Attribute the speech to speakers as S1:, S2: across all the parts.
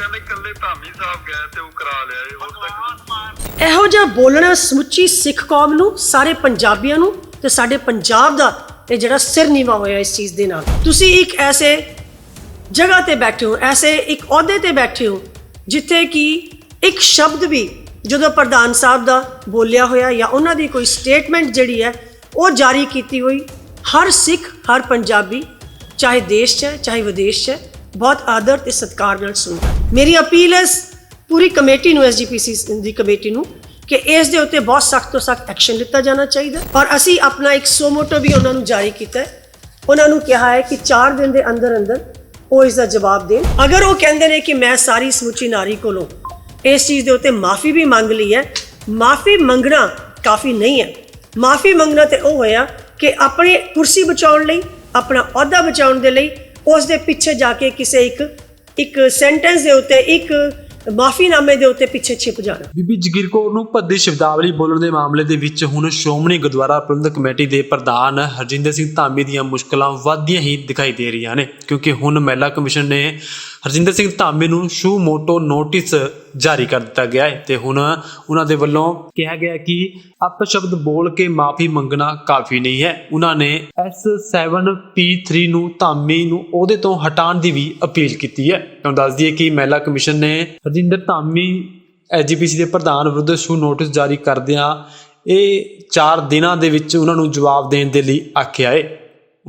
S1: ਕਹਿੰਦੇ ਕੱਲੇ ਧਾਮੀ ਸਾਹਿਬ ਗਏ ਤੇ ਉਹ ਕਰਾ ਲਿਆ ਇਹ ਹੋਰ ਤੱਕ
S2: ਇਹੋ ਜਿਹਾ ਬੋਲਣਾ ਸਮੁੱਚੀ ਸਿੱਖ ਕੌਮ ਨੂੰ ਸਾਰੇ ਪੰਜਾਬੀਆਂ ਨੂੰ ਤੇ ਸਾਡੇ ਪੰਜਾਬ ਦਾ ਇਹ ਜਿਹੜਾ ਸਿਰ ਨੀਵਾ ਹੋਇਆ ਇਸ ਚੀਜ਼ ਦੇ ਨਾਲ। ਤੁਸੀਂ ਇੱਕ ਐਸੇ ਜਗ੍ਹਾ ਤੇ ਬੈਠੇ ਹੋ ਐਸੇ ਇੱਕ ਅਹੁਦੇ ਤੇ ਬੈਠੇ ਹੋ ਜਿੱਥੇ ਕਿ ਇੱਕ ਸ਼ਬਦ ਵੀ ਜਦੋਂ ਪ੍ਰਧਾਨ ਸਾਹਿਬ ਦਾ ਬੋਲਿਆ ਹੋਇਆ ਜਾਂ ਉਹਨਾਂ ਦੀ ਕੋਈ ਸਟੇਟਮੈਂਟ ਜਿਹੜੀ ਹੈ ਉਹ ਜਾਰੀ ਕੀਤੀ ਹੋਈ ਹਰ ਸਿੱਖ ਹਰ ਪੰਜਾਬੀ ਚਾਹੇ ਦੇਸ਼ 'ਚ ਹੈ ਚਾਹੇ ਵਿਦੇਸ਼ 'ਚ ਹੈ ਬਹੁਤ ਆਦਰ ਤੇ ਸਤਿਕਾਰ ਨਾਲ ਸੁਣਦਾ ਮੇਰੀ ਅਪੀਲ ਹੈ ਸ- ਪੂਰੀ ਕਮੇਟੀ ਨੂੰ ਐਸਜੀਪੀਸੀ ਦੀ ਕਮੇਟੀ ਨੂੰ, ਕਿ ਇਸ ਦੇ ਉੱਤੇ ਬਹੁਤ ਸਖਤ ਤੋਂ ਸਖਤ ਐਕਸ਼ਨ ਲਿੱਤਾ ਜਾਣਾ ਚਾਹੀਦਾ ਔਰ ਅਸੀਂ ਆਪਣਾ ਇੱਕ ਸੋਮੋਟੋ ਵੀ ਉਹਨਾਂ ਨੂੰ ਜਾਰੀ ਕੀਤਾ ਹੈ। ਉਹਨਾਂ ਨੂੰ ਕਿਹਾ ਹੈ ਕਿ 4 ਦਿਨ ਦੇ ਅੰਦਰ ਅੰਦਰ ਉਹ ਇਸ ਦਾ ਜਵਾਬ ਦੇਣ। ਅਗਰ ਉਹ ਕਹਿੰਦੇ ਨੇ ਕਿ ਮੈਂ ਸਾਰੀ ਸਮੁੱਚੀ ਨਾਰੀ ਕੋਲੋਂ ਇਸ ਚੀਜ਼ ਦੇ ਉੱਤੇ ਮਾਫੀ ਵੀ ਮੰਗ ਲਈ ਹੈ, ਮਾਫੀ ਮੰਗਣਾ ਕਾਫੀ ਨਹੀਂ ਹੈ। ਮਾਫੀ ਮੰਗਣਾ ਤੇ ਉਹ ਹੋਇਆ ਕਿ ਆਪਣੀ ਕੁਰਸੀ ਬਚਾਉਣ ਲਈ, ਆਪਣਾ ਅਹੁਦਾ ਬਚਾਉਣ ਦੇ ਲਈ ਉਸ ਦੇ ਪਿੱਛੇ ਜਾ ਕੇ ਕਿਸੇ ਇੱਕ ਇੱਕ ਸੈਂਟੈਂਸ ਦੇ ਉੱਤੇ, ਇੱਕ ਮਾਫੀਨਾਮੇ ਦੇ ਉੱਤੇ ਪਿੱਛੇ ਛਿਪ ਜਾਣਾ।
S3: ਬੀਬੀ ਜਗੀਰ ਕੌਰ ਨੂੰ ਭੱਦੀ ਸ਼ਬਦਾਵਲੀ ਬੋਲਣ ਦੇ ਮਾਮਲੇ ਦੇ ਵਿੱਚ ਹੁਣ ਸ਼੍ਰੋਮਣੀ ਗੁਰਦੁਆਰਾ ਪ੍ਰਬੰਧਕ ਕਮੇਟੀ ਦੇ ਪ੍ਰਧਾਨ ਹਰਜਿੰਦਰ ਸਿੰਘ ਧਾਮੀ ਦੀਆਂ ਮੁਸ਼ਕਲਾਂ ਵੱਧਦੀਆਂ ਹੀ ਦਿਖਾਈ ਦੇ ਰਹੀਆਂ ਨੇ, ਕਿਉਂਕਿ ਹੁਣ ਮਹਿਲਾ ਕਮਿਸ਼ਨ ਨੇ ਹਰਜਿੰਦਰ ਸਿੰਘ ਧਾਮੀ ਨੂੰ ਸ਼ੂ ਮੋਟੋ ਨੋਟਿਸ ਜਾਰੀ ਕਰ ਦਿੱਤਾ ਗਿਆ ਹੈ ਤੇ ਹੁਣ ਉਹਨਾਂ ਦੇ ਵੱਲੋਂ ਕਿਹਾ ਗਿਆ ਕਿ ਅਪਸ਼ਬਦ ਬੋਲ ਕੇ ਮਾਫੀ ਮੰਗਣਾ ਕਾਫੀ ਨਹੀਂ ਹੈ। ਉਹਨਾਂ ਨੇ S7P3 ਨੂੰ ਧਾਮੀ ਨੂੰ ਉਹਦੇ ਤੋਂ ਹਟਾਉਣ ਦੀ ਵੀ ਅਪੀਲ ਕੀਤੀ ਹੈ। ਤੁਹਾਨੂੰ ਦੱਸ ਦਈਏ ਕਿ ਮਹਿਲਾ ਕਮਿਸ਼ਨ ਨੇ ਹਰਜਿੰਦਰ ਧਾਮੀ ਐਜੀਪੀਸੀ ਦੇ ਪ੍ਰਧਾਨ ਵਿਰੁੱਧ ਸ਼ੂ ਨੋਟਿਸ ਜਾਰੀ ਕਰਦਿਆਂ ਇਹ 4 ਦਿਨਾਂ ਦੇ ਵਿੱਚ ਉਹਨਾਂ ਨੂੰ ਜਵਾਬ ਦੇਣ ਦੇ ਲਈ ਆਖਿਆ ਹੈ।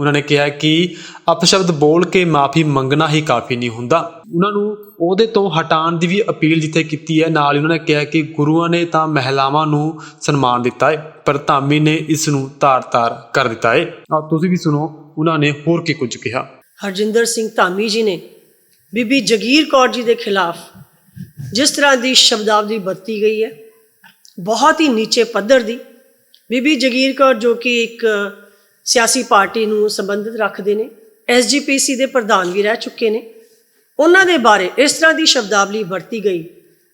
S3: ਉਹਨਾਂ ਨੇ ਕਿਹਾ ਕਿ ਅਪਸ਼ਬਦ ਬੋਲ ਕੇ ਮਾਫੀ ਮੰਗਣਾ ਹੀ ਕਾਫੀ ਨਹੀਂ ਹੁੰਦਾ। ਉਹਨਾਂ ਨੂੰ ਉਹਦੇ ਤੋਂ ਹਟਾਉਣ ਦੀ ਵੀ ਅਪੀਲ ਜਿੱਥੇ ਕੀਤੀ ਹੈ, ਨਾਲ ਹੀ ਉਹਨਾਂ ਨੇ ਕਿਹਾ ਕਿ ਗੁਰੂਆਂ ਨੇ ਤਾਂ ਮਹਿਲਾਵਾਂ ਨੂੰ ਸਨਮਾਨ ਦਿੱਤਾ ਹੈ, ਪਰ ਧਾਮੀ ਨੇ ਇਸ ਨੂੰ ਤਾਰ-ਤਾਰ ਕਰ ਦਿੱਤਾ ਹੈ। ਆਓ ਤੁਸੀਂ ਵੀ ਸੁਣੋ, ਉਹਨਾਂ ਨੇ ਹੋਰ ਕੀ ਕੁਝ ਕਿਹਾ।
S2: ਹਰਜਿੰਦਰ ਸਿੰਘ ਧਾਮੀ ਜੀ ਨੇ ਬੀਬੀ ਜਗੀਰ ਕੌਰ ਜੀ ਦੇ ਖਿਲਾਫ ਜਿਸ ਤਰ੍ਹਾਂ ਦੀ ਸ਼ਬਦਾਵਲੀ ਵਰਤੀ ਗਈ ਹੈ, ਬਹੁਤ ਹੀ ਨੀਚੇ ਪੱਧਰ ਦੀ। ਬੀਬੀ ਜਗੀਰ ਕੌਰ ਜੋ ਕਿ ਇੱਕ ਸਿਆਸੀ ਪਾਰਟੀ ਨੂੰ ਸੰਬੰਧਿਤ ਰੱਖਦੇ ਨੇ ਐਸਜੀਪੀਸੀ ਦੇ ਪ੍ਰਧਾਨ ਵੀ ਰਹਿ ਚੁੱਕੇ ਨੇ। ਉਹਨਾਂ ਦੇ ਬਾਰੇ ਇਸ ਤਰ੍ਹਾਂ ਦੀ ਸ਼ਬਦਾਵਲੀ ਵਰਤੀ ਗਈ,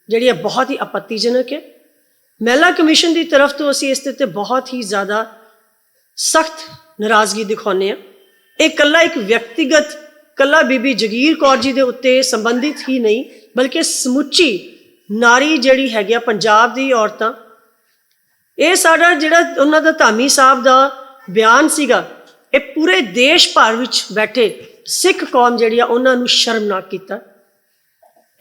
S2: ਜਿਹੜੀ ਹੈ ਬਹੁਤ ਹੀ ਆਪੱਤੀਜਨਕ ਹੈ। ਮਹਿਲਾ ਕਮਿਸ਼ਨ ਦੀ ਤਰਫ ਤੋਂ ਅਸੀਂ ਇਸ ਦੇ ਉੱਤੇ ਬਹੁਤ ਹੀ ਜ਼ਿਆਦਾ ਸਖਤ ਨਾਰਾਜ਼ਗੀ ਦਿਖਾਉਂਦੇ ਹਾਂ। ਇਹ ਕੱਲਾ ਇੱਕ ਵਿਅਕਤੀਗਤ ਕੱਲਾ ਬੀਬੀ ਜਗੀਰ ਕੌਰ ਜੀ ਦੇ ਉੱਤੇ ਸੰਬੰਧਿਤ ਹੀ ਨਹੀਂ, ਬਲਕਿ ਸਮੁੱਚੀ ਨਾਰੀ ਜਿਹੜੀ ਹੈਗੀ ਆ ਪੰਜਾਬ ਦੀ ਔਰਤਾਂ। ਇਹ ਸਾਡਾ ਜਿਹੜਾ ਉਹਨਾਂ ਦਾ ਧਾਮੀ ਸਾਹਿਬ ਦਾ ਬਿਆਨ ਸੀਗਾ ਇਹ ਪੂਰੇ ਦੇਸ਼ ਭਰ ਵਿੱਚ ਬੈਠੇ ਸਿੱਖ ਕੌਮ ਜਿਹੜੀ ਆ ਉਹਨਾਂ ਨੂੰ ਸ਼ਰਮਨਾਕ ਕੀਤਾ।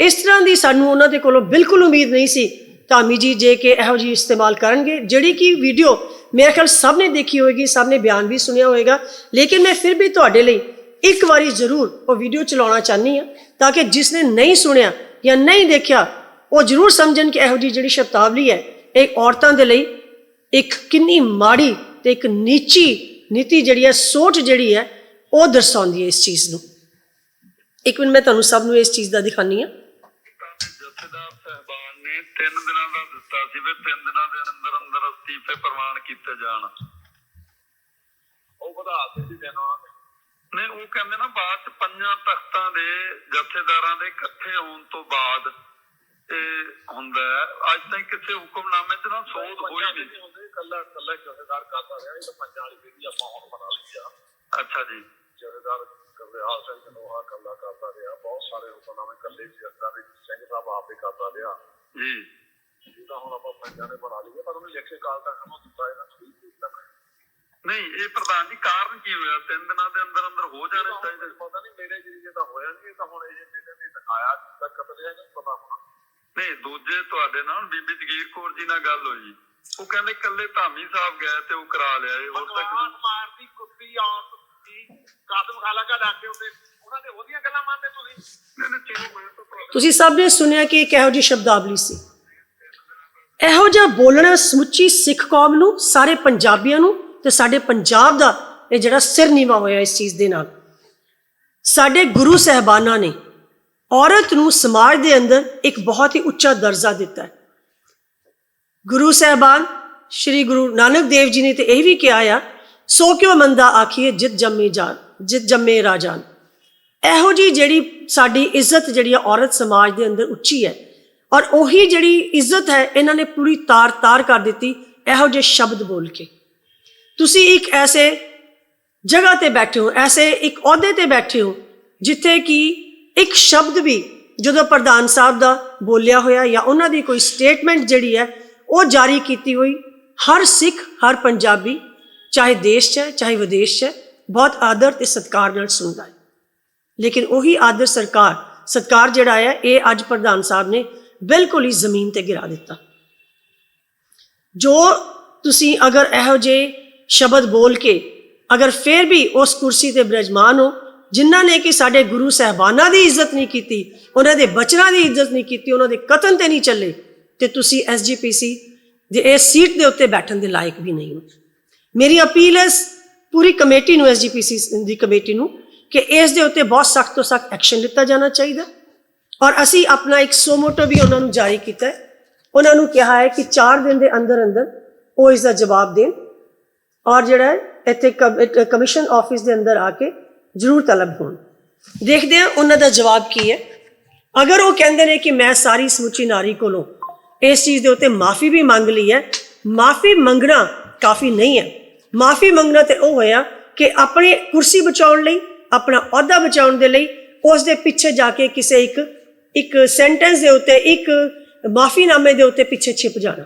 S2: ਇਸ ਤਰ੍ਹਾਂ ਦੀ ਸਾਨੂੰ ਉਹਨਾਂ ਦੇ ਕੋਲੋਂ ਬਿਲਕੁਲ ਉਮੀਦ ਨਹੀਂ ਸੀ। ਧਾਮੀ ਜੀ ਜੇ ਕਿ ਇਹੋ ਜੀ ਇਸਤੇਮਾਲ ਕਰਨਗੇ, ਜਿਹੜੀ ਕਿ ਵੀਡੀਓ ਮੇਰੇ ਖਿਆਲ ਸਭ ਨੇ ਦੇਖੀ ਹੋਏਗੀ ਸਭ ਨੇ ਬਿਆਨ ਵੀ ਸੁਣਿਆ ਹੋਏਗਾ। ਲੇਕਿਨ ਮੈਂ ਫਿਰ ਵੀ ਤੁਹਾਡੇ ਲਈ ਇੱਕ ਵਾਰੀ ਜ਼ਰੂਰ ਉਹ ਵੀਡੀਓ ਚਲਾਉਣਾ ਚਾਹਨੀ ਆ ਤਾਂ ਕਿ ਜਿਸ ਨੇ ਨਹੀਂ ਸੁਣਿਆ ਜਾਂ ਨਹੀਂ ਦੇਖਿਆ, ਉਹ ਜ਼ਰੂਰ ਸਮਝਣ ਕਿ ਇਹੋ ਜੀ ਜਿਹੜੀ ਸ਼ਬਦਾਵਲੀ ਹੈ, ਇਹ ਔਰਤਾਂ ਦੇ ਲਈ ਇੱਕ ਕਿੰਨੀ ਮਾੜੀ ਤੇ ਇੱਕ ਨੀਚੀ ਨੀਤੀ ਜਿਹੜੀ ਹੈ, ਸੋਚ ਜਿਹੜੀ ਹੈ, ਉਹ ਦਰਸਾਉਂਦੀ ਹੈ ਇਸ ਚੀਜ਼ ਨੂੰ। ਇੱਕ ਮਿੰਟ, ਮੈਂ ਤੁਹਾਨੂੰ ਸਭ ਨੂੰ ਇਸ ਚੀਜ਼ ਦਾ ਦਿਖਾਨੀ ਆ
S1: ਜਥੇਦਾਰ ਸਹਿਬਾਨ ਨੇ 3 ਦਿਨਾਂ ਦਾ ਦਿੱਤਾ ਸੀ ਵੀ 3 ਦਿਨਾਂ ਦੇ ਅੰਦਰ ਅੰਦਰ ਅਸਤੀਫੇ ਪ੍ਰਵਾਨ ਕੀਤੇ ਜਾਣ। ਉਹ ਵਧਾ ਦਿੱਤੀ ਦੇਣਾ ਨਹੀਂ ਉਹ ਕਹਿੰਦੇ ਨਾ, ਬਾਅਦ ਚ ਪੰਜਾਂ ਤਖਤਾਂ ਦੇ ਜਥੇਦਾਰਾਂ ਦੇ ਇਕੱਠੇ ਹੋਣ ਤੋਂ ਬਾਅਦ ਇਹ ਹੁੰਦਾ ਅੱਜ ਤਾਈਂ ਕਿਸੇ ਹੁਕਮਨਾਮੇ 'ਚ ਨਾ ਸੋਧ ਹੋਈ ਨਹੀਂ।
S4: ਕੱਲਾ ਕੱਲਾ ਜਥੇਦਾਰ ਕਰਦਾ ਰਿਹਾ ਇਹ ਤਾਂ ਪੰਜਾਂ ਵਾਲੀ ਵਿਧੀ ਆਪਾਂ ਹੁਣ ਬਣਾ ਲਈ ਆ।
S1: ਅੱਛਾ ਜੀ।
S4: ਜਥੇਦਾਰ ਕਬਰਿਆਲ ਸਿੰਘ ਕਨੋਹਾ ਕੱਲਾ ਕਰਦਾ ਰਿਹਾ ਬਹੁਤ ਸਾਰੇ ਹੁਕਮਨਾਮੇ ਕੱਲੇ ਜਥੇਦਾਰ ਸਿੰਘ ਸਾਹਿਬ ਆਪੇ ਕਰਦਾ ਰਿਹਾ।
S1: ਜੀ।
S4: ਤਾਂ ਹੁਣ ਆਪਾਂ ਪੰਜਾਂ ਨੇ ਬਣਾ ਲਈ ਪਰ ਉਹਨੇ ਲਿਖੇ ਕਾਲ ਤੱਕ ਨੂੰ ਦਿੱਤਾ ਇਹਨਾਂ ਨੂੰ ਵੀ ਤੱਕ।
S1: ਨਹੀਂ ਇਹ ਪ੍ਰਧਾਨ ਜੀ ਕਾਰਨ ਕੀ ਹੋਇਆ? ਤਿੰਨ ਦਿਨਾਂ ਦੇ ਅੰਦਰ ਅੰਦਰ ਹੋ ਜਾਣੇ ਚਾਹੀਦੇ।
S4: ਪਤਾ ਨਹੀਂ ਮੇਰੇ ਜਿਹੜੇ ਤਾਂ ਹੋਇਆ ਨਹੀਂ ਇਹ ਤਾਂ ਹੁਣ ਇਹ ਜਿਹੜੇ ਨੇ ਦਿਖਾਇਆ ਤੱਕ ਕਤਲਿਆ ਨਹੀਂ ਪਤਾ ਹੁਣ।
S1: ਨਹੀਂ ਦੂਜੇ ਤੁਹਾਡੇ ਨਾਲ ਬੀਬੀ ਜਗੀਰ ਕੌਰ ਜੀ ਨਾਲ ਗੱਲ ਹੋਈ। ਉਹ ਕਹਿੰਦੇ ਕੱਲੇ ਧਾਮੀ ਸਾਹਿਬ ਗਏ ਤੇ ਉਹ ਕਰਾ ਲਿਆ ਇਹ ਹੋਰ ਤੱਕ
S4: ਭਗਵਾਨ ਮਾਰਦੀ ਕੁੱਤੀ ਆਉਂ ਦੀ ਕਾਦਮ ਖਾਲਾ ਕਾ ਡਾਕੇ ਉੱਤੇ ਉਹਨਾਂ ਦੇ ਉਹਦੀਆਂ ਗੱਲਾਂ ਮੰਨਦੇ ਤੁਸੀਂ?
S1: ਤਾਂ
S2: ਤੁਸੀਂ ਸਭ ਨੇ ਸੁਣਿਆ ਕਿ ਇਹ ਕਿਹੋ ਜਿਹੀ ਸ਼ਬਦਾਵਲੀ ਸੀ? ਇਹੋ ਜਿਹਾ ਬੋਲਣਾ ਸਮੁੱਚੀ ਸਿੱਖ ਕੌਮ ਨੂੰ ਸਾਰੇ ਪੰਜਾਬੀਆਂ ਨੂੰ ਤੇ ਸਾਡੇ ਪੰਜਾਬ ਦਾ ਇਹ ਜਿਹੜਾ ਸਿਰ ਨੀਵਾ ਹੋਇਆ ਇਸ ਚੀਜ਼ ਦੇ ਨਾਲ। ਸਾਡੇ ਗੁਰੂ ਸਹਿਬਾਨਾਂ ਨੇ ਔਰਤ ਨੂੰ ਸਮਾਜ ਦੇ ਅੰਦਰ ਇੱਕ ਬਹੁਤ ਹੀ ਉੱਚਾ ਦਰਜਾ ਦਿੱਤਾ ਹੈ। ਗੁਰੂ ਸਹਿਬਾਨ ਸ੍ਰੀ ਗੁਰੂ ਨਾਨਕ ਦੇਵ ਜੀ ਨੇ ਤੇ ਇਹ ਵੀ ਕਿਹਾ ਆ, ਸੋ ਕਿਉ ਮੰਦਾ ਆਖੀਏ ਜਿਤ ਜੰਮੇ ਜਾਨ, ਜਿਤ ਜੰਮੇ ਰਾਜਾਨ। ਇਹੋ ਜੀ ਜਿਹੜੀ ਸਾਡੀ ਇੱਜ਼ਤ ਜਿਹੜੀ ਆ ਔਰਤ ਸਮਾਜ ਦੇ ਅੰਦਰ ਉੱਚੀ ਹੈ ਔਰ ਉਹੀ ਜਿਹੜੀ ਇੱਜ਼ਤ ਹੈ ਇਹਨਾਂ ਨੇ ਪੂਰੀ ਤਾਰ-ਤਾਰ ਕਰ ਦਿੱਤੀ, ਇਹੋ ਜਿਹੇ ਸ਼ਬਦ ਬੋਲ ਕੇ। ਤੁਸੀਂ ਇੱਕ ਐਸੇ ਜਗ੍ਹਾ ਤੇ ਬੈਠੇ ਹੋ, ਐਸੇ ਇੱਕ ਅਹੁਦੇ ਤੇ ਬੈਠੇ ਹੋ, ਜਿੱਥੇ ਕਿ ਇੱਕ ਸ਼ਬਦ ਵੀ ਜਦੋਂ ਪ੍ਰਧਾਨ ਸਾਹਿਬ ਦਾ ਬੋਲਿਆ ਹੋਇਆ ਜਾਂ ਉਹਨਾਂ ਦੀ ਕੋਈ ਸਟੇਟਮੈਂਟ ਜਿਹੜੀ ਹੈ ਉਹ ਜਾਰੀ ਕੀਤੀ ਹੋਈ ਹਰ ਸਿੱਖ, ਹਰ ਪੰਜਾਬੀ, ਚਾਹੇ ਦੇਸ਼ 'ਚ ਹੈ, ਚਾਹੇ ਵਿਦੇਸ਼ 'ਚ ਹੈ, ਬਹੁਤ ਆਦਰ ਤੇ ਸਤਿਕਾਰ ਨਾਲ ਸੁਣਦਾ ਹੈ। ਲੇਕਿਨ ਉਹੀ ਆਦਰ ਸਰਕਾਰ, ਸਤਕਾਰ ਜਿਹੜਾ ਹੈ, ਇਹ ਅੱਜ ਪ੍ਰਧਾਨ ਸਾਹਿਬ ਨੇ ਬਿਲਕੁਲ ਹੀ ਜ਼ਮੀਨ ਤੇ ਗਿਰਾ ਦਿੱਤਾ। ਜੋ ਤੁਸੀਂ ਅਗਰ ਇਹੋ ਜਿਹੇ ਸ਼ਬਦ ਬੋਲ ਕੇ ਅਗਰ ਫਿਰ ਵੀ ਉਸ ਕੁਰਸੀ ਤੇ ਬਿਰਾਜਮਾਨ ਹੋ, ਜਿਨ੍ਹਾਂ ਨੇ ਕਿ ਸਾਡੇ ਗੁਰੂ ਸਹਿਬਾਨਾਂ ਦੀ ਇੱਜ਼ਤ ਨਹੀਂ ਕੀਤੀ, ਉਹਨਾਂ ਦੇ ਬਚਨਾਂ ਦੀ ਇੱਜ਼ਤ ਨਹੀਂ ਕੀਤੀ, ਉਹਨਾਂ ਦੇ ਕਤਲ ਤੇ ਨਹੀਂ ਚੱਲੇ ਤੇ ਤੁਸੀਂ ਐਸਜੀਪੀਸੀ ਦੇ ਇਸ ਸੀਟ ਦੇ ਉੱਤੇ ਬੈਠਣ ਦੇ ਲਾਇਕ ਵੀ ਨਹੀਂ ਹੋ। ਮੇਰੀ ਅਪੀਲ ਹੈ ਸ- ਪੂਰੀ ਕਮੇਟੀ ਨੂੰ ਐਸਜੀਪੀਸੀ ਦੀ ਕਮੇਟੀ ਨੂੰ, ਕਿ ਇਸ ਦੇ ਉੱਤੇ ਬਹੁਤ ਸਖਤ ਤੋਂ ਸਖਤ ਐਕਸ਼ਨ ਲਿੱਤਾ ਜਾਣਾ ਚਾਹੀਦਾ। ਔਰ ਅਸੀਂ ਆਪਣਾ ਇੱਕ ਸੋਮੋਟੋ ਵੀ ਉਹਨਾਂ ਨੂੰ ਜਾਰੀ ਕੀਤਾ ਹੈ। ਉਹਨਾਂ ਨੂੰ ਕਿਹਾ ਹੈ ਕਿ 4 ਦਿਨ ਦੇ ਅੰਦਰ ਅੰਦਰ ਉਹ ਇਸ ਦਾ ਜਵਾਬ ਦੇਣ। ਔਰ ਜਿਹੜਾ ਇੱਥੇ ਕਮ- ਕਮਿਸ਼ਨ ਆਫਿਸ ਦੇ ਅੰਦਰ ਆ ਕੇ ਜ਼ਰੂਰ ਤਲਬ ਹੋਣ। ਦੇਖਦੇ ਹਾਂ ਉਹਨਾਂ ਦਾ ਜਵਾਬ ਕੀ ਹੈ। ਅਗਰ ਉਹ ਕਹਿੰਦੇ ਨੇ ਕਿ ਮੈਂ ਸਾਰੀ ਸਮੁੱਚੀ ਨਾਰੀ ਕੋਲੋਂ ਇਸ ਚੀਜ਼ ਦੇ ਉੱਤੇ ਮਾਫੀ ਵੀ ਮੰਗ ਲਈ ਹੈ। ਮਾਫੀ ਮੰਗਣਾ ਕਾਫੀ ਨਹੀਂ ਹੈ। ਮਾਫੀ ਮੰਗਣਾ ਤੇ ਉਹ ਹੋਇਆ ਕਿ ਆਪਣੀ ਕੁਰਸੀ ਬਚਾਉਣ ਲਈ, ਆਪਣਾ ਅਹੁਦਾ ਬਚਾਉਣ ਦੇ ਲਈ, ਉਸ ਦੇ ਪਿੱਛੇ ਜਾ ਕੇ ਕਿਸੇ ਇੱਕ ਇੱਕ ਸੈਂਟੈਂਸ ਦੇ ਉੱਤੇ, ਇੱਕ ਮਾਫੀਨਾਮੇ ਦੇ ਉੱਤੇ ਪਿੱਛੇ ਛਿਪ ਜਾਣਾ।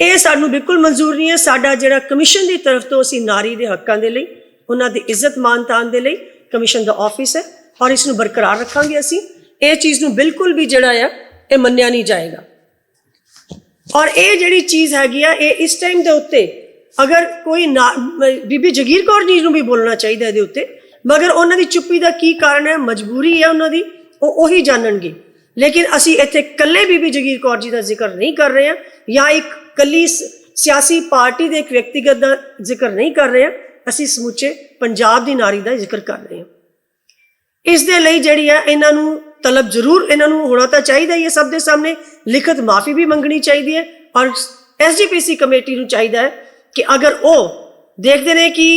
S2: ਇਹ ਸਾਨੂੰ ਬਿਲਕੁਲ ਮਨਜ਼ੂਰ ਨਹੀਂ ਹੈ। ਸਾਡਾ ਜਿਹੜਾ ਕਮਿਸ਼ਨ ਦੀ ਤਰਫ ਤੋਂ ਅਸੀਂ ਨਾਰੀ ਦੇ ਹੱਕਾਂ ਦੇ ਲਈ, ਉਹਨਾਂ ਦੀ ਇੱਜ਼ਤ ਮਾਨ ਤਾਨ ਦੇ ਲਈ ਕਮਿਸ਼ਨ ਦਾ ਆਫਿਸ ਹੈ ਔਰ ਇਸ ਨੂੰ ਬਰਕਰਾਰ ਰੱਖਾਂਗੇ ਅਸੀਂ। ਇਹ ਚੀਜ਼ ਨੂੰ ਬਿਲਕੁਲ ਵੀ ਜਿਹੜਾ ਆ ਇਹ ਮੰਨਿਆ ਨਹੀਂ ਜਾਏਗਾ। ਔਰ ਇਹ ਜਿਹੜੀ ਚੀਜ਼ ਹੈਗੀ ਆ, ਇਹ ਇਸ ਟਾਈਮ ਦੇ ਉੱਤੇ ਅਗਰ ਕੋਈ ਨਾ- ਬੀਬੀ ਜਗੀਰ ਕੌਰ ਜੀ ਨੂੰ ਵੀ ਬੋਲਣਾ ਚਾਹੀਦਾ ਇਹਦੇ ਉੱਤੇ, ਮਗਰ ਉਹਨਾਂ ਦੀ ਚੁੱਪੀ ਦਾ ਕੀ ਕਾਰਨ ਹੈ, ਮਜਬੂਰੀ ਹੈ ਉਹਨਾਂ ਦੀ, ਉਹ ਉਹੀ ਜਾਣਨਗੇ। ਲੇਕਿਨ ਅਸੀਂ ਇੱਥੇ ਕੱਲੇ ਬੀਬੀ ਜਗੀਰ ਕੌਰ ਜੀ ਦਾ ਜ਼ਿਕਰ ਨਹੀਂ ਕਰ ਰਹੇ ਹਾਂ, ਜਾਂ ਇੱਕ ਕੱਲੀ ਸਿਆਸੀ ਪਾਰਟੀ ਦੇ ਇੱਕ ਵਿਅਕਤੀਗਤ ਦਾ ਜ਼ਿਕਰ ਨਹੀਂ ਕਰ ਰਹੇ ਹਾਂ, ਅਸੀਂ ਸਮੁੱਚੇ ਪੰਜਾਬ ਦੀ ਨਾਰੀ ਦਾ ਜ਼ਿਕਰ ਕਰ ਰਹੇ ਹਾਂ। ਇਸ ਦੇ ਲਈ ਜਿਹੜੀ ਹੈ ਇਹਨਾਂ ਨੂੰ ਤਲਬ ਜ਼ਰੂਰ ਇਹਨਾਂ ਨੂੰ ਹੋਣਾ ਤਾਂ ਚਾਹੀਦਾ ਹੀ ਹੈ, ਸਭ ਦੇ ਸਾਹਮਣੇ ਲਿਖਤ ਮਾਫੀ ਵੀ ਮੰਗਣੀ ਚਾਹੀਦੀ ਹੈ ਔਰ ਐਸਜੀਪੀਸੀ ਕਮੇਟੀ ਨੂੰ ਚਾਹੀਦਾ ਹੈ ਕਿ ਅਗਰ ਉਹ ਦੇਖਦੇ ਨੇ ਕਿ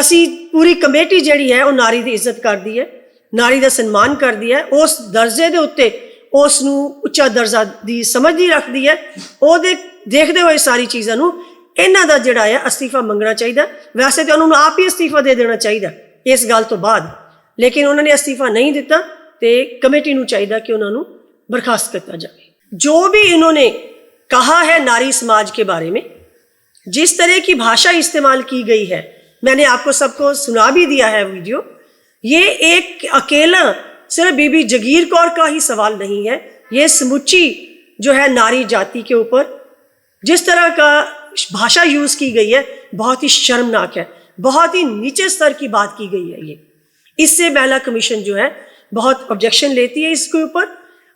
S2: ਅਸੀਂ ਪੂਰੀ ਕਮੇਟੀ ਜਿਹੜੀ ਹੈ, ਉਹ ਨਾਰੀ ਦੀ ਇੱਜ਼ਤ ਕਰਦੀ ਹੈ, ਨਾਰੀ ਦਾ ਸਨਮਾਨ ਕਰਦੀ ਹੈ, ਉਸ ਦਰਜੇ ਦੇ ਉੱਤੇ ਉਸ ਨੂੰ ਉੱਚਾ ਦਰਜਾ ਦੀ ਸਮਝਦੀ ਰੱਖਦੀ ਹੈ, ਉਹਦੇ ਦੇਖਦੇ ਹੋਏ ਸਾਰੀ ਚੀਜ਼ਾਂ ਨੂੰ ਇਹਨਾਂ ਦਾ ਜਿਹੜਾ ਹੈ, ਅਸਤੀਫਾ ਮੰਗਣਾ ਚਾਹੀਦਾ। ਵੈਸੇ ਤਾਂ ਉਹਨਾਂ ਨੂੰ ਆਪ ਹੀ ਅਸਤੀਫਾ ਦੇ ਦੇਣਾ ਚਾਹੀਦਾ ਇਸ ਗੱਲ ਤੋਂ ਬਾਅਦ। ਲੇਕਿਨ ਉਹਨਾਂ ਨੇ ਅਸਤੀਫਾ ਨਹੀਂ ਦਿੱਤਾ। ਤੇ ਕਮੇਟੀ ਨੂੰ ਚਾਹੀਦਾ ਕਿ ਉਹਨਾਂ ਨੂੰ ਬਰਖਾਸਤ ਕੀਤਾ ਜਾਵੇ जो भी इन्होंने कहा है नारी समाज के बारे में जिस तरह की भाषा इस्तेमाल की गई है मैंने आपको सबको सुना भी दिया है वीडियो ये एक अकेला सिर्फ बीबी जगीर कौर का ही सवाल नहीं है ये समुची जो है नारी जाति के ऊपर जिस तरह का भाषा यूज की गई है बहुत ही शर्मनाक है बहुत ही नीचे स्तर की बात की गई है ये इससे महिला कमीशन जो है बहुत ऑब्जेक्शन लेती है इसके ऊपर।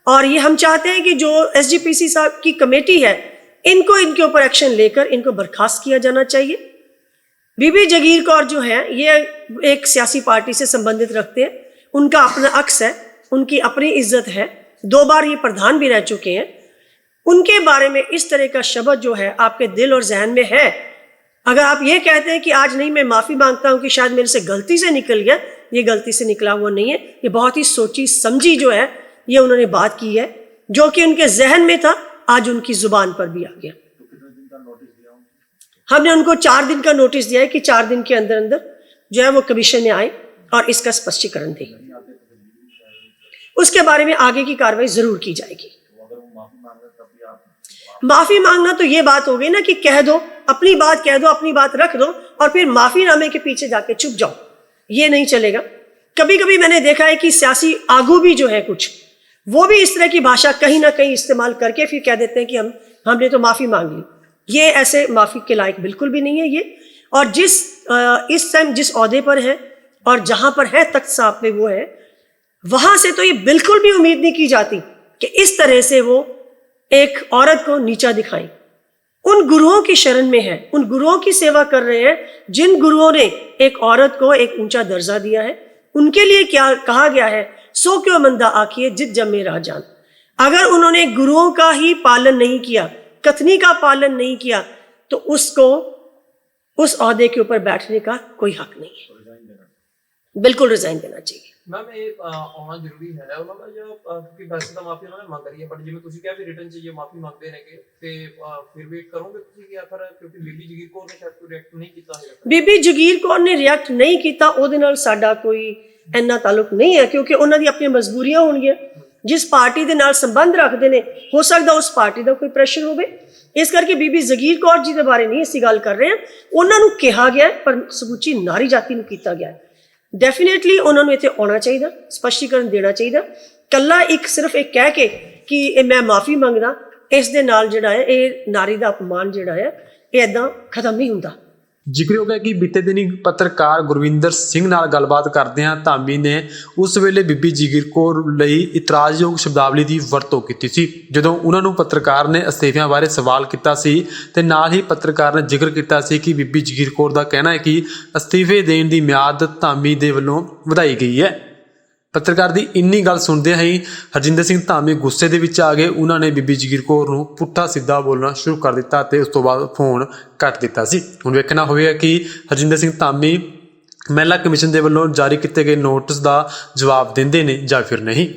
S2: और ये हम चाहते हैं कि जो एस साहब की कमेटी है, इनको, इनके ऊपर एक्शन लेकर इनको बर्खास्त किया जाना चाहिए। बीबी जगीर कौर जो है, ये एक सियासी पार्टी से संबंधित रखते हैं। उनका अपना अक्स है, उनकी अपनी इज़्ज़त है। दो बार ये प्रधान भी रह चुके हैं। उनके बारे में इस तरह का शब्द जो है आपके दिल और जहन में है। अगर आप ये कहते हैं कि आज नहीं, मैं माफ़ी माँगता हूँ कि शायद मेरे से गलती से निकल गया ये गलती से निकला हुआ नहीं है। ये बहुत ही सोची, समझी जो है, ये उन्होंने बात की है, जो कि उनके जहन में था, आज उनकी ज़ुबान पर भी आ गया। हमने उनको चार दिन का नोटिस दिया है कि चार दिन के अंदर अंदर जो है वो कमीशन में आए और इसका स्पष्टीकरण दें। उसके बारे में आगे की कार्रवाई ज़रूर की जाएगी। माफ़ी मांगना तो ये बात हो गई ना कि कह दो, अपनी बात कह दो, अपनी बात रख दो और फिर माफ़ी नामे के पीछे जाके चुप जाओ। ये नहीं चलेगा। कभी कभी मैंने देखा है कि सियासी आगू भी जो है कुछ, वो भी इस तरह की भाषा कहीं ना कहीं इस्तेमाल करके फिर कह देते हैं कि हम, हमने तो माफ़ी मांग ली। ये ऐसे माफ़ी के लायक बिल्कुल भी नहीं है ये। और जिस इस टाइम जिस अहदे पर है और जहाँ पर है तख्त साहब पे वो है, वहाँ से तो ये बिल्कुल भी उम्मीद नहीं की जाती कि इस तरह से वो एक औरत को नीचा दिखाएँ। उन गुरुओं की शरण में है, उन गुरुओं की सेवा कर रहे हैं, जिन गुरुओं ने एक औरत को एक ऊँचा दर्जा दिया है, उनके लिए क्या कहा गया है, सो क्यों मंदा आखिए, जित जमे राजान अगर उन्होंने गुरुओं का ही पालन नहीं किया, कथनी का पालन नहीं किया तो उसको, उस अहदे के ऊपर बैठने का कोई हक नहीं है। बिल्कुल रिजाइन देना चाहिए।
S5: ਮੈਮ ਇਹ ਆਉਣਾ ਜ਼ਰੂਰੀ ਹੈ। ਉਹਨਾਂ ਦਾ ਜਾਂ ਕਿਉਂਕਿ ਵੈਸੇ ਤਾਂ ਮਾਫੀ ਉਹਨਾਂ ਨੇ ਮੰਗ ਰਹੀ ਹੈ ਬਟ ਜਿਵੇਂ ਤੁਸੀਂ ਕਿਹਾ ਵੀ ਰਿਟਰਨ 'ਚ ਜੇ ਮਾਫੀ ਮੰਗਦੇ ਨੇਗੇ, ਤੇ ਫਿਰ ਵੇਟ ਕਰੋਗੇ ਤੁਸੀਂ ਕਿ ਆਖਰ ਕਿਉਂਕਿ ਬੀਬੀ ਜਗੀਰ ਕੌਰ ਨੇ ਸ਼ਾਇਦ ਕੋਈ ਰਿਐਕਟ ਨਹੀਂ ਕੀਤਾ ਹੈ
S2: ਬੀਬੀ ਜਗੀਰ ਕੌਰ ਨੇ ਰਿਐਕਟ ਨਹੀਂ ਕੀਤਾ, ਉਹਦੇ ਨਾਲ ਸਾਡਾ ਕੋਈ ਇੰਨਾ ਤਾਲੁਕ ਨਹੀਂ ਹੈ, ਕਿਉਂਕਿ ਉਹਨਾਂ ਦੀ ਆਪਣੀਆਂ ਮਜਬੂਰੀਆਂ ਹੋਣਗੀਆਂ। ਜਿਸ ਪਾਰਟੀ ਦੇ ਨਾਲ ਸੰਬੰਧ ਰੱਖਦੇ ਨੇ, ਹੋ ਸਕਦਾ ਉਸ ਪਾਰਟੀ ਦਾ ਕੋਈ ਪ੍ਰੈਸ਼ਰ ਹੋਵੇ। ਇਸ ਕਰਕੇ ਬੀਬੀ ਜਗੀਰ ਕੌਰ ਜੀ ਦੇ ਬਾਰੇ ਨਹੀਂ ਅਸੀਂ ਗੱਲ ਕਰ ਰਹੇ ਹਾਂ। ਉਹਨਾਂ ਨੂੰ ਕਿਹਾ ਗਿਆ ਪਰ ਸਮੁੱਚੀ ਨਾਰੀ ਜਾਤੀ ਨੂੰ ਕੀਤਾ ਗਿਆ ਹੈ। ਡੈਫੀਨੇਟਲੀ ਉਹਨਾਂ ਨੂੰ ਇੱਥੇ ਆਉਣਾ ਚਾਹੀਦਾ, ਸਪਸ਼ਟੀਕਰਨ ਦੇਣਾ ਚਾਹੀਦਾ। ਕੱਲਾ ਇੱਕ ਸਿਰਫ ਇਹ ਕਹਿ ਕੇ ਕਿ ਇਹ ਮੈਂ ਮਾਫੀ ਮੰਗਦਾ, ਇਸ ਦੇ ਨਾਲ ਜਿਹੜਾ ਹੈ, ਇਹ ਨਾਰੀ ਦਾ ਅਪਮਾਨ ਜਿਹੜਾ ਹੈ, ਇਹ ਇਦਾਂ ਖਤਮ ਨਹੀਂ ਹੁੰਦਾ।
S3: ਜ਼ਿਕਰਯੋਗ ਹੈ ਕਿ ਬੀਤੇ ਦਿਨੀ ਪੱਤਰਕਾਰ ਗੁਰਵਿੰਦਰ ਸਿੰਘ ਨਾਲ ਗੱਲਬਾਤ ਕਰਦਿਆਂ ਧਾਮੀ ਨੇ ਉਸ ਵੇਲੇ ਬੀਬੀ ਜਗੀਰ ਕੌਰ ਲਈ ਇਤਰਾਜ਼ਯੋਗ ਸ਼ਬਦਾਵਲੀ ਦੀ ਵਰਤੋਂ ਕੀਤੀ ਸੀ। ਜਦੋਂ ਉਹਨਾਂ ਨੂੰ ਪੱਤਰਕਾਰ ਨੇ ਅਸਤੀਫਿਆਂ ਬਾਰੇ ਸਵਾਲ ਕੀਤਾ ਸੀ ਤੇ ਨਾਲ ਹੀ ਪੱਤਰਕਾਰ ਨੇ ਜ਼ਿਕਰ ਕੀਤਾ ਸੀ ਕਿ ਬੀਬੀ ਜਗੀਰ ਕੌਰ ਦਾ ਕਹਿਣਾ ਹੈ ਕਿ ਅਸਤੀਫੇ ਦੇਣ ਦੀ ਮਿਆਦ ਧਾਮੀ ਦੇ ਵੱਲੋਂ ਵਧਾਈ ਗਈ ਹੈ। ਪੱਤਰਕਾਰ ਦੀ ਇੰਨੀ ਗੱਲ ਸੁਣਦਿਆਂ ਹੀ ਹਰਜਿੰਦਰ ਸਿੰਘ ਧਾਮੀ ਗੁੱਸੇ ਦੇ ਵਿੱਚ ਆ ਗਏ। ਉਹਨਾਂ ਨੇ ਬੀਬੀ ਜਗੀਰ ਕੌਰ ਨੂੰ ਪੁੱਠਾ ਸਿੱਧਾ ਬੋਲਣਾ ਸ਼ੁਰੂ ਕਰ ਦਿੱਤਾ ਤੇ ਉਸ ਤੋਂ ਬਾਅਦ ਫੋਨ ਕੱਟ ਦਿੱਤਾ ਸੀ। ਹੁਣ ਵੇਖਣਾ ਹੋਵੇਗਾ ਕਿ ਹਰਜਿੰਦਰ ਸਿੰਘ ਧਾਮੀ ਮਹਿਲਾ ਕਮਿਸ਼ਨ ਦੇ ਵੱਲੋਂ ਜਾਰੀ ਕੀਤੇ ਗਏ ਨੋਟਿਸ ਦਾ ਜਵਾਬ ਦਿੰਦੇ ਨੇ ਜਾਂ ਫਿਰ ਨਹੀਂ।